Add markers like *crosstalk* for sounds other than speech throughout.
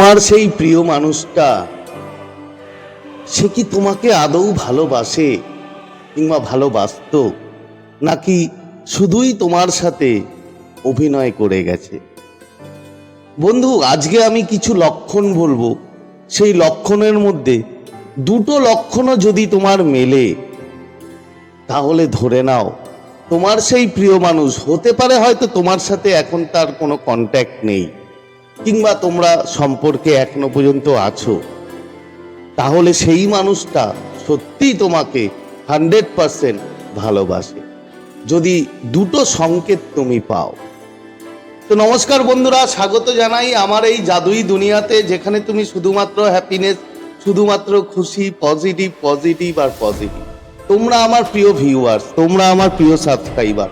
তোমার সেই প্রিয় মানুষটা, সে কি তোমাকে আদৌ ভালোবাসে কিংবা ভালোবাসত, নাকি শুধুই তোমার সাথে অভিনয় করে গেছে? বন্ধু, আজকে আমি কিছু লক্ষণ বলব। সেই লক্ষণের মধ্যে দুটো লক্ষণও যদি তোমার মেলে, তাহলে ধরে নাও, তোমার সেই প্রিয় মানুষ, হতে পারে হয়তো তোমার সাথে এখন তার কোনো কন্ট্যাক্ট নেই। কিংবা তোমরা সম্পর্কে এখনও পর্যন্ত আছো, তাহলে সেই মানুষটা সত্যিই তোমাকে হান্ড্রেড পারসেন্ট ভালোবাসে। যদি দুটো সংকেত তুমি পাও। তো নমস্কার বন্ধুরা, স্বাগত জানাই আমার এই জাদুই দুনিয়াতে, যেখানে তুমি শুধুমাত্র হ্যাপিনেস শুধুমাত্র খুশি পজিটিভ পজিটিভ আর পজিটিভ তোমরা আমার প্রিয় ভিউয়ার্স তোমরা আমার প্রিয় সাবস্ক্রাইবার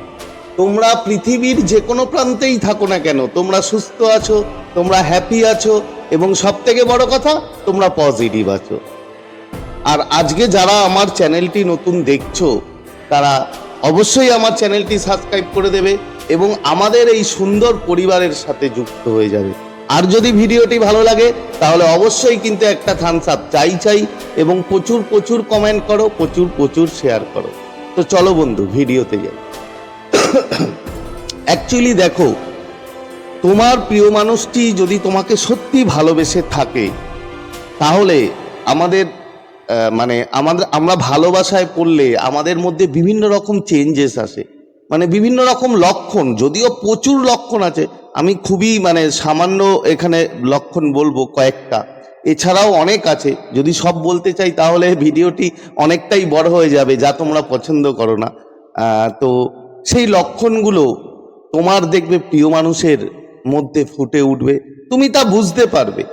তোমরা পৃথিবীর যে কোনো প্রান্তেই থাকো না কেন, তোমরা সুস্থ আছো তোমরা হ্যাপি আছো এবং সব থেকে বড় কথা, তোমরা পজিটিভ আছো। আর আজকে যারা আমার চ্যানেলটি নতুন দেখছ, তারা অবশ্যই আমার চ্যানেলটি সাবস্ক্রাইব করে দেবে এবং আমাদের এই সুন্দর পরিবারের সাথে যুক্ত হয়ে যাবে। আর যদি ভিডিওটি ভালো লাগে, তাহলে অবশ্যই কিন্তু একটা থামস আপ চাই চাই এবং প্রচুর প্রচুর কমেন্ট করো, প্রচুর প্রচুর শেয়ার করো। তো চলো বন্ধু, ভিডিওতে যাই। *coughs* অ্যাকচুয়ালি দেখো তোমার প্রিয় মানুষটি যদি তোমাকে সত্যি ভালোবেসে থাকে, তাহলে আমাদের মানে আমাদের, আমরা ভালোবাসায় পড়লে আমাদের মধ্যে বিভিন্ন রকম চেঞ্জেস আসে। মানে বিভিন্ন রকম লক্ষণ, যদিও প্রচুর লক্ষণ আছে। আমি খুবই মানে সামান্য এখানে লক্ষণ বলব কয়েকটা। এছাড়াও অনেক আছে। যদি সব বলতে চাই, তাহলে ভিডিওটি অনেকটাই বড় হয়ে যাবে, যা তোমরা পছন্দ করো না। তো সেই লক্ষণগুলো তোমার দেখবে প্রিয় মানুষের মধ্যে ফুটে উঠবে, তুমি তা বুঝতে পারবে।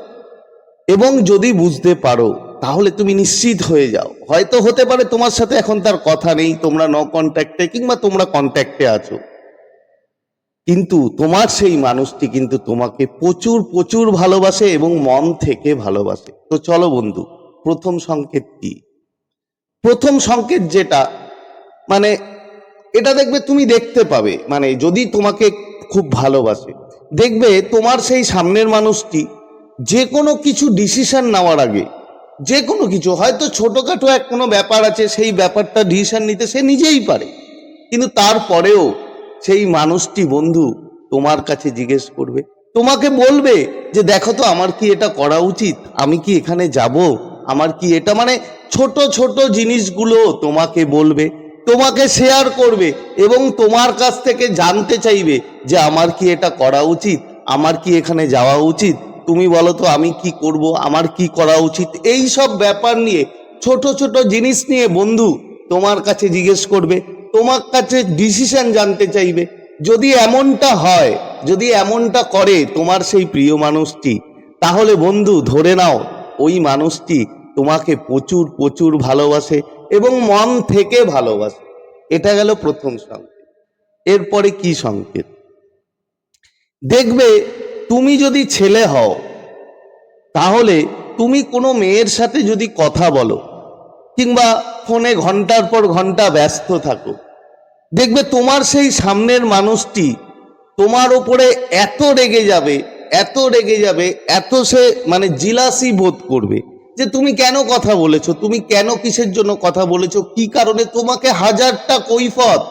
এবং যদি বুঝতে পারো, তাহলে তুমি নিশ্চিত হয়ে যাও। হয়তো হতে পারে তোমার সাথে এখন তার কথা নেই, তোমরা ন কন্ট্যাক্টে কিংবা তোমরা কন্ট্যাক্টে আছো। কিন্তু তোমার সেই মানুষটি কিন্তু তোমাকে প্রচুর প্রচুর ভালোবাসে এবং মন থেকে ভালোবাসে। তো চলো বন্ধু, প্রথম সংকেত কি? প্রথম সংকেত যেটা মানে এটা দেখবে তুমি দেখতে পাবে। মানে যদি তোমাকে খুব ভালোবাসে দেখবে তোমার সেই সামনের মানুষটি যে কোনো কিছু ডিসিশন নেওয়ার আগে, যে কোনো কিছু, হয়তো ছোটোখাটো এক কোনো ব্যাপার আছে, সেই ব্যাপারটা ডিসিশন নিতে সে নিজেই পারে। কিন্তু তারপরেও সেই মানুষটি বন্ধু তোমার কাছে জিজ্ঞেস করবে, তোমাকে বলবে যে দেখো তো আমার কি এটা করা উচিত? আমি কি এখানে যাব? আমার কি এটা মানে ছোট ছোট জিনিসগুলো তোমাকে বলবে। তোমাকে শেয়ার করবে এবং তোমার কাছ থেকে জানতে চাইবে যে আমার কি এটা করা উচিত, আমার কি এখানে যাওয়া উচিত, তুমি বলো তো আমি কি করব, আমার কি করা উচিত, এই সব ব্যাপার নিয়ে, ছোট ছোট জিনিস নিয়ে বন্ধু তোমার কাছে জিজ্ঞেস করবে, তোমার কাছে ডিসিশন জানতে চাইবে, যদি এমনটা হয়, যদি এমনটা করে তোমার সেই প্রিয় মানুষটি, তাহলে বন্ধু ধরে নাও, ওই মানুষটি তোমাকে প্রচুর প্রচুর ভালোবাসে এবং মন থেকে ভালোবাসে। এটা গেল প্রথম সংকেত। এরপরে কি সংকেত? দেখবে তুমি যদি ছেলে হও, তাহলে তুমি কোনো মেয়ের সাথে যদি কথা বলো, কিংবা ফোনে ঘণ্টার পর ঘণ্টা ব্যস্ত থাকো, দেখবে তোমার সেই সামনের মানুষটি তোমার ওপরে এত রেগে যাবে, এত রেগে যাবে, এত সে মানে জিলাসি বোধ করবে। যে তুমি কেন কথা বলেছ? তুমি কেন কিসের জন্য কথা বলেছ? কি কারণে? তোমাকে হাজারটা কৈফত।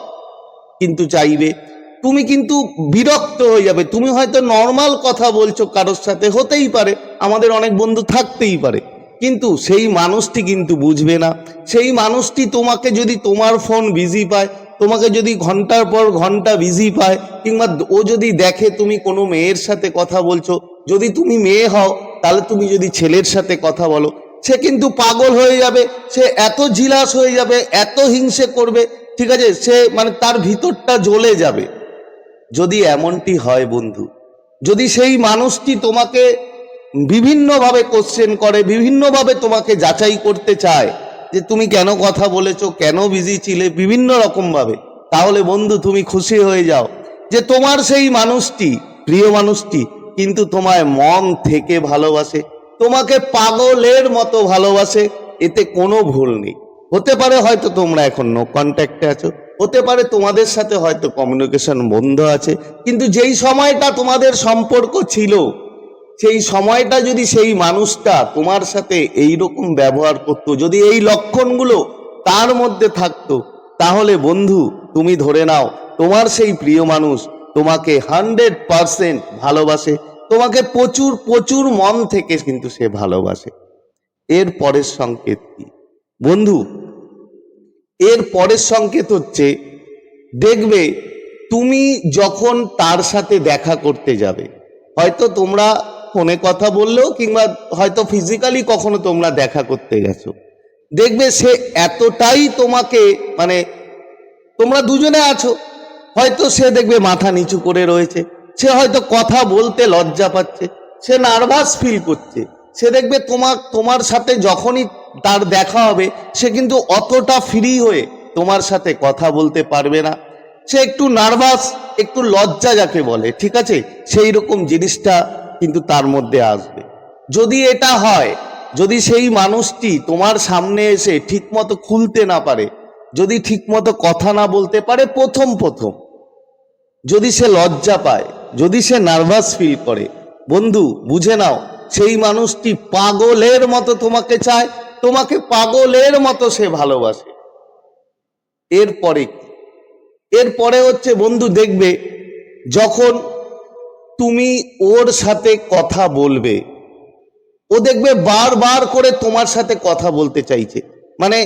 কিন্তু চাইবে, তুমি কিন্তু বিরক্ত হয়ে যাবে। তুমি হয়তো নর্মাল কথা বলছো কারোর সাথে, হতেই পারে। আমাদের অনেক বন্ধু থাকতেই পারে। কিন্তু সেই মানুষটি কিন্তু বুঝবে না। সেই মানুষটি তোমাকে যদি তোমার ফোন বিজি পায়, তোমাকে যদি ঘণ্টার পর ঘণ্টা বিজি পায়, কিংবা ও যদি দেখে তুমি কোনো মেয়ের সাথে কথা বলছো, যদি তুমি মেয়ে হও, তাহলে তুমি যদি ছেলের সাথে কথা বলো সে কিন্তু পাগল হয়ে যাবে, সে এত জিলাস হয়ে যাবে, এত হিংসে করবে, ঠিক আছে? সে মানে তার ভিতরটা জ্বলে যাবে। যদি এমনটি হয় বন্ধু, যদি সেই মানুষটি তোমাকে বিভিন্নভাবে কোশ্চেন করে, বিভিন্নভাবে তোমাকে যাচাই করতে চায়, যে তুমি কেন কথা বলেছ, কেন বিজি ছিলে, বিভিন্ন রকমভাবে, তাহলে বন্ধু তুমি খুশি হয়ে যাও যে তোমার সেই মানুষটি, প্রিয় মানুষটি, কিন্তু তোমায় মন থেকে ভালোবাসে। তোমাকে পাগলের মতো ভালোবাসে, এতে কোনো ভুল নেই। হতে পারে হয়তো তোমরা এখন নো কন্ট্যাক্টে আছো, হতে পারে তোমাদের সাথে হয়তো কমিউনিকেশন বন্ধ আছে, কিন্তু যেই সময়টা তোমাদের সম্পর্ক ছিল, সেই সময়টা যদি সেই মানুষটা তোমার সাথে এই রকম ব্যবহার করতো, যদি এই লক্ষণগুলো তার মধ্যে থাকতো, তাহলে বন্ধু, তুমি ধরে নাও, তোমার সেই প্রিয় মানুষ তোমাকে হান্ড্রেড পারসেন্ট ভালোবাসে তোমাকে প্রচুর প্রচুর মন থেকে কিন্তু সে ভালোবাসে। এর পরের সংকেত কি? বন্ধু, এর পরের সংকেত হচ্ছে, দেখবে তুমি যখন তার সাথে দেখা করতে যাবে, হয়তো তোমরা ফোনে কথা বললেও কিংবা হয়তো ফিজিক্যালি কখনো তোমরা দেখা করতে গেছো। দেখবে সে এতটাই তোমাকে মানে তোমরা দুজনে আছো, হয়তো সে দেখবে মাথা নিচু করে রয়েছে। সে হয়তো কথা বলতে লজ্জা পাচ্ছে, সে নার্ভাস ফিল করছে। সে দেখবে তোমার তোমার সাথে যখনই তার দেখা হবে, সে কিন্তু অতটা ফ্রি হয়ে তোমার সাথে কথা বলতে পারবে না। সে একটু নার্ভাস একটু লজ্জা যাকে বলে, ঠিক আছে? সেই রকম জিনিসটা কিন্তু তার মধ্যে আসবে। যদি এটা হয়, যদি সেই মানুষটি তোমার সামনে এসে ঠিকমতো খুলতে না পারে, যদি ঠিকমতো কথা না বলতে পারে, প্রথম প্রথম, যদি সে লজ্জা পায় যদি সে নার্ভাস ফিল করে, বন্ধু, বুঝে নাও, সেই মানুষটি পাগলের মতো তোমাকে চায়, তোমাকে পাগলের মতো সে ভালোবাসে। এরপরে এরপরে হচ্ছে, বন্ধু, দেখবে, যখন তুমি ওর সাথে কথা বলবে, ও দেখবে বারবার করে তোমার সাথে কথা বলতে চাইছে। মানে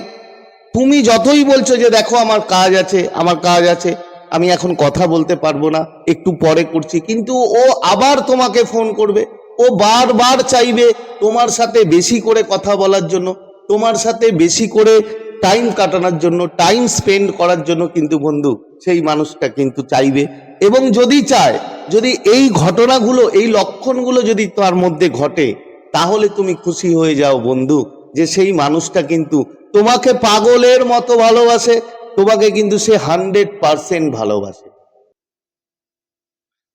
তুমি যতই বলছো যে, দেখো, আমার কাজ আছে, আমার কাজ আছে। আমি এখন কথা বলতে পারব না, একটু পরে করছি। কিন্তু ও আবার তোমাকে ফোন করবে। ও বারবার চাইবে তোমার সাথে বেশি করে কথা বলার জন্য, তোমার সাথে বেশি করে টাইম কাটানোর জন্য টাইম স্পেন্ড করার জন্য কিন্তু বন্ধু, সেই মানুষটা কিন্তু চাইবে। এবং যদি চায়, যদি এই ঘটনাগুলো, এই লক্ষণগুলো যদি তার মধ্যে ঘটে, তাহলে তুমি খুশি হয়ে যাও বন্ধু, যে সেই মানুষটা কিন্তু তোমাকে পাগলের মতো ভালোবাসে তোমাকে কিন্তু সে হান্ড্রেড পারসেন্ট ভালোবাসে।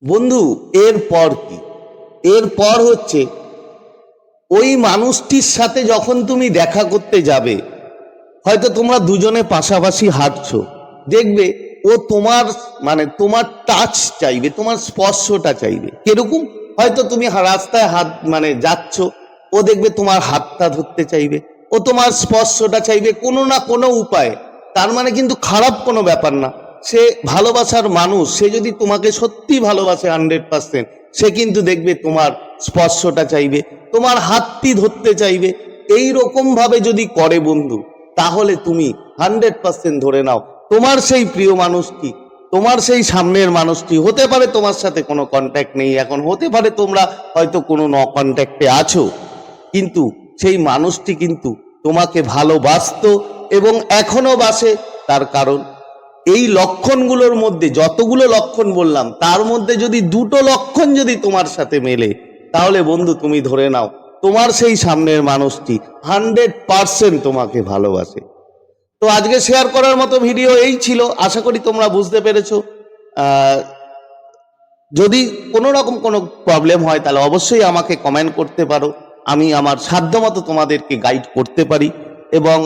বন্ধু এরপর কি? এরপর হচ্ছে, ওই মানুষটির সাথে যখন তুমি দেখা করতে যাবে, হয়তো তোমরা দুজনে পাশাপাশি হাঁটছো। দেখবে, ও তোমার মানে তোমার টাচ চাইবে, তোমার স্পর্শটা চাইবে। কীরকম? হয়তো তুমি রাস্তায় হাত মানে যাচ্ছ, ও দেখবে তোমার হাতটা ধরতে চাইবে, ও তোমার স্পর্শটা চাইবে কোনো না কোনো উপায়ে। তার মানে কিন্তু খারাপ কোনো ব্যাপার না। সে ভালোবাসার মানুষ, সে যদি তোমাকে সত্যি ভালোবাসে হান্ড্রেড পার্সেন্ট সে কিন্তু দেখবে তোমার স্পর্শটা চাইবে, তোমার হাতটি ধরতে চাইবে। এই রকম ভাবে যদি করে বন্ধু, তাহলে তুমি হান্ড্রেড পার্সেন্ট ধরে নাও। তোমার সেই প্রিয় মানুষটি, তোমার সেই সামনের মানুষটি, হতে পারে তোমার সাথে কোনো কন্ট্যাক্ট নেই, এখন হতে পারে তোমরা হয়তো কোনো ন কন্ট্যাক্টে আছো। কিন্তু সেই মানুষটি কিন্তু তোমাকে ভালোবাসতো এবং এখনও বাসে তার কারণ। এই লক্ষণগুলোর মধ্যে যতগুলো লক্ষণ বললাম, তার মধ্যে যদি দুটো লক্ষণ যদি তোমার সাথে মেলে, তাহলে বন্ধু তুমি ধরে নাও, তোমার সেই সামনের মানুষটি হান্ড্রেড পার্সেন্ট তোমাকে ভালোবাসে। তো আজকে শেয়ার করার মতো ভিডিও এই ছিল, আশা করি তোমরা বুঝতে পেরেছ। যদি কোনো রকম কোনো প্রবলেম হয়, তাহলে অবশ্যই আমাকে কমেন্ট করতে পারো। আমি আমার সাধ্যমতো তোমাদেরকে গাইড করতে পারি এবং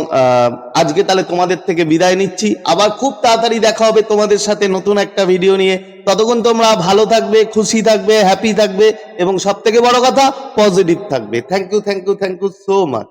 আজকে তাহলে তোমাদের থেকে বিদায় নিচ্ছি। আবার খুব তাড়াতাড়ি দেখা হবে তোমাদের সাথে নতুন একটা ভিডিও নিয়ে। ততক্ষণ তোমরা ভালো থাকবে, খুশি থাকবে হ্যাপি থাকবে এবং সব থেকে বড় কথা পজিটিভ থাকবে। Thank you thank you thank you so much